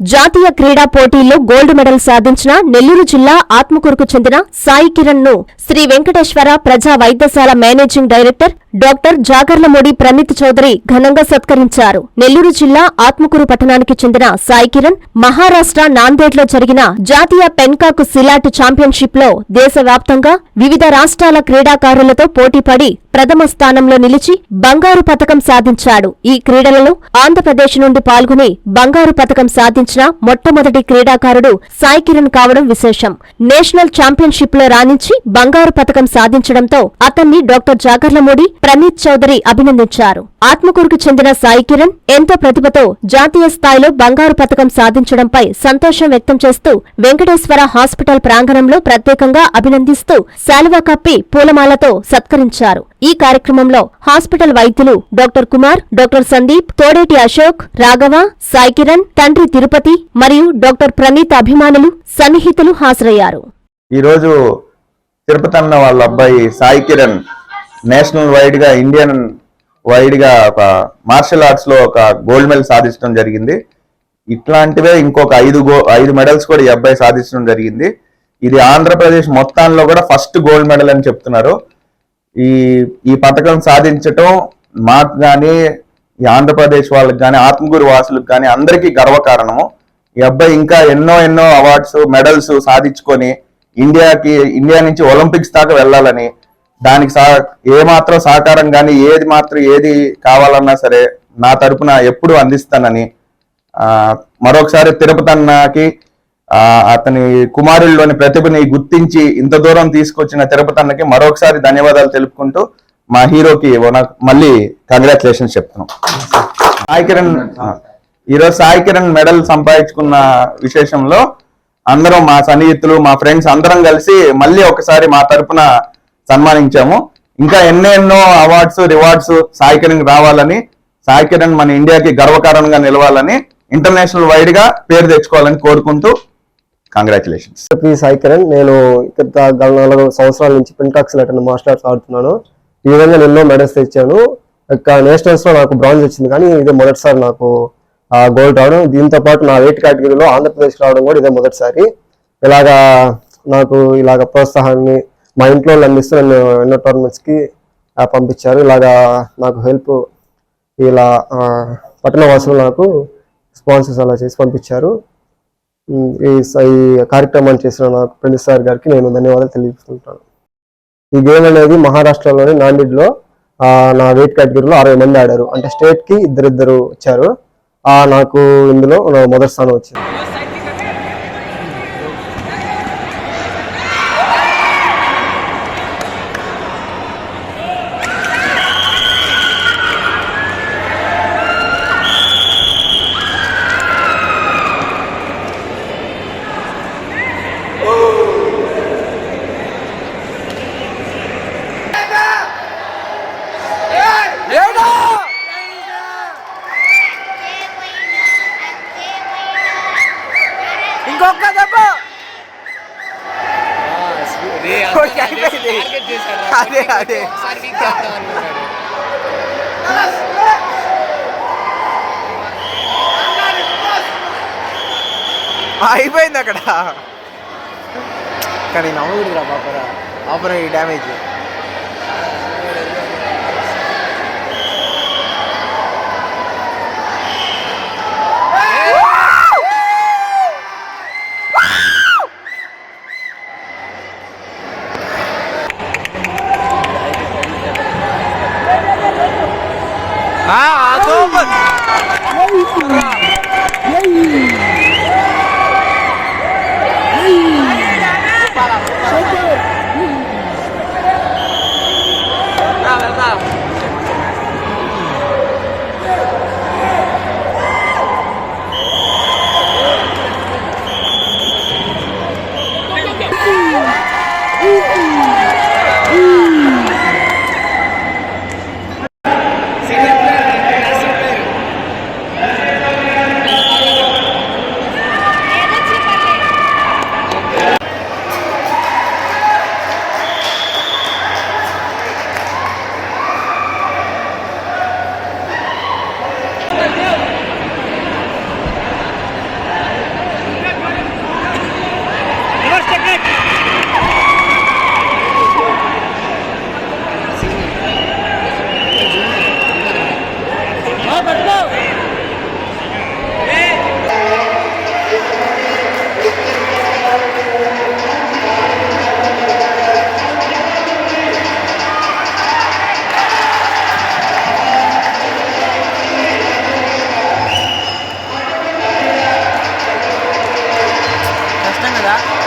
జాతీయ క్రీడా పోటీల్లో గోల్డ్ మెడల్ సాధించిన నెల్లూరు జిల్లా ఆత్మకూరుకు చెందిన సాయి కిరణ్ను శ్రీ వెంకటేశ్వర ప్రజా వైద్యశాల managing director doctor Jagarlamudi Praneeth Chowdary ఘనంగా సత్కరించారు. నెల్లూరు జిల్లా ఆత్మకూరు పట్టణానికి చెందిన సాయి కిరణ్ మహారాష్ట్ర నాందేడ్లో జరిగిన జాతీయ పెన్కాకు సిలాట్ ఛాంపియన్షిప్లో దేశవ్యాప్తంగా వివిధ రాష్ట్రాల క్రీడాకారులతో పోటీపడి ప్రథమ స్థానంలో నిలిచి బంగారు పతకం సాధించాడు. ఈ క్రీడలలో ఆంధ్రప్రదేశ్ నుండి పాల్గొని బంగారు పతకం సాధించిన మొట్టమొదటి క్రీడాకారుడు సాయి కిరణ్ కావడం విశేషం. నేషనల్ ఛాంపియన్షిప్లో రాణించి బంగారు పతకం సాధించడంతో అతన్ని డాక్టర్ జాగర్లమూడి ప్రణీత్ చౌదరి అభినందించారు. ఆత్మకూరుకు చెందిన సాయి కిరణ్ ఎంతో ప్రతిభతో జాతీయ స్థాయిలో బంగారు పతకం సాధించడంపై సంతోషం వ్యక్తం చేస్తూ వెంకటేశ్వర హాస్పిటల్ ప్రాంగణంలో ప్రత్యేకంగా అభినందిస్తూ శాలువా కప్పి పూలమాలతో సత్కరించారు. ఈ కార్యక్రమంలో హాస్పిటల్ వైద్యులు డాక్టర్ కుమార్ డాక్టర్ సందీప్ తోడేటి అశోక్ రాఘవ సాయి కిరణ్ తండ్రి తిరుపతి మరియు డాక్టర్ ప్రణీత్ అభిమానులు సన్నిహితులు హాజరయ్యారు. ఈరోజు తిరుపతి అన్న వాళ్ళ అబ్బాయి సాయి కిరణ్ నేషనల్ వైడ్గా ఇండియన్ వైడ్గా ఒక మార్షల్ ఆర్ట్స్లో ఒక గోల్డ్ మెడల్ సాధించడం జరిగింది. ఇట్లాంటివే ఇంకొక ఐదు గో ఐదు మెడల్స్ కూడా ఈ అబ్బాయి సాధించడం జరిగింది. ఇది ఆంధ్రప్రదేశ్ మొత్తాల్లో కూడా ఫస్ట్ గోల్డ్ మెడల్ అని చెప్తున్నారు. ఈ ఈ పథకం సాధించటం మాకు కానీ ఈ ఆంధ్రప్రదేశ్ వాళ్ళకి కానీ ఆత్మగురు వాసులకు కానీ అందరికీ గర్వకారణము. ఈ అబ్బాయి ఇంకా ఎన్నో ఎన్నో అవార్డ్స్ మెడల్స్ సాధించుకొని ఇండియాకి ఇండియా నుంచి ఒలింపిక్స్ దాకా వెళ్ళాలని దానికి సా ఏ మాత్రం సహకారం కానీ ఏది మాత్రం ఏది కావాలన్నా సరే నా తరపున ఎప్పుడు అందిస్తానని మరొకసారి తిరుపతి అన్నకి అతని కుమారుల్లోని ప్రతిభని గుర్తించి ఇంత దూరం తీసుకొచ్చిన తిరుపతి అన్నకి మరొకసారి ధన్యవాదాలు తెలుపుకుంటూ మా హీరోకి మళ్ళీ కంగ్రాచులేషన్స్ చెప్తున్నాం. సాయి కిరణ్ ఈరోజు సాయి కిరణ్ మెడల్ సంపాదించుకున్న విశేషంలో అందరం మా సన్నిహితులు మా ఫ్రెండ్స్ అందరం కలిసి మళ్ళీ ఒకసారి మా తరపున సన్మానించాము. ఇంకా ఎన్నెన్నో అవార్డ్స్ రివార్డ్స్ సాయి కిరణ్ రావాలని సాయి కిరణ్ మన ఇండియాకి గర్వకారణంగా నిలవాలని ఇంటర్నేషనల్ వైడ్గా పేరు తెచ్చుకోవాలని కోరుకుంటూ కంగ్రాచులేషన్స్ పి సాయి కిరణ్ నేను గత నాలుగు సంవత్సరాల నుంచి పింటాక్స్ లెటర్ మార్షల్ ఆర్ట్స్ ఆడుతున్నాను. ఈ విధంగా ఎన్నో మెడల్స్ తెచ్చాను. ఇక నేషనల్స్లో నాకు బ్రాంజ్ వచ్చింది కానీ ఇదే మొదటిసారి నాకు గోల్డ్ రావడం. దీంతో పాటు నా వెయిట్ కేటగిరీలో ఆంధ్రప్రదేశ్ రావడం కూడా ఇదే మొదటిసారి. ఇలాగా నాకు ఇలాగ ప్రోత్సాహాన్ని మా ఇంట్లో వాళ్ళు అందిస్తూ నన్ను ఎన్నో టోర్నమెంట్స్కి పంపించారు. ఇలాగా నాకు హెల్ప్ ఇలా పట్టణవాసులు పట్టణ వాసులు నాకు స్పాన్సర్స్ అలా చేసి పంపించారు. ఈ స- ఈ కార్యక్రమాన్ని చేసిన నాకు ప్రిన్స్ సార్ గారికి నేను ధన్యవాదాలు తెలియజేస్తుంటాను. ఈ గేమ్ అనేది మహారాష్ట్రలోని నాండిడ్లో నా వెయిట్ కేటగిరీలో అరవై మంది ఆడారు. అంటే స్టేట్కి ఇద్దరిద్దరు వచ్చారు. నాకు ఇందులో మొదటి స్థానం వచ్చింది ఇంకొక దెబ్బ అయిపోయింది. అదే అదే. అయిపోయింది అక్కడ. కానీ నవ్వుడు రా పాపరా పాపరా ఈ డ్యామేజ్. seguridad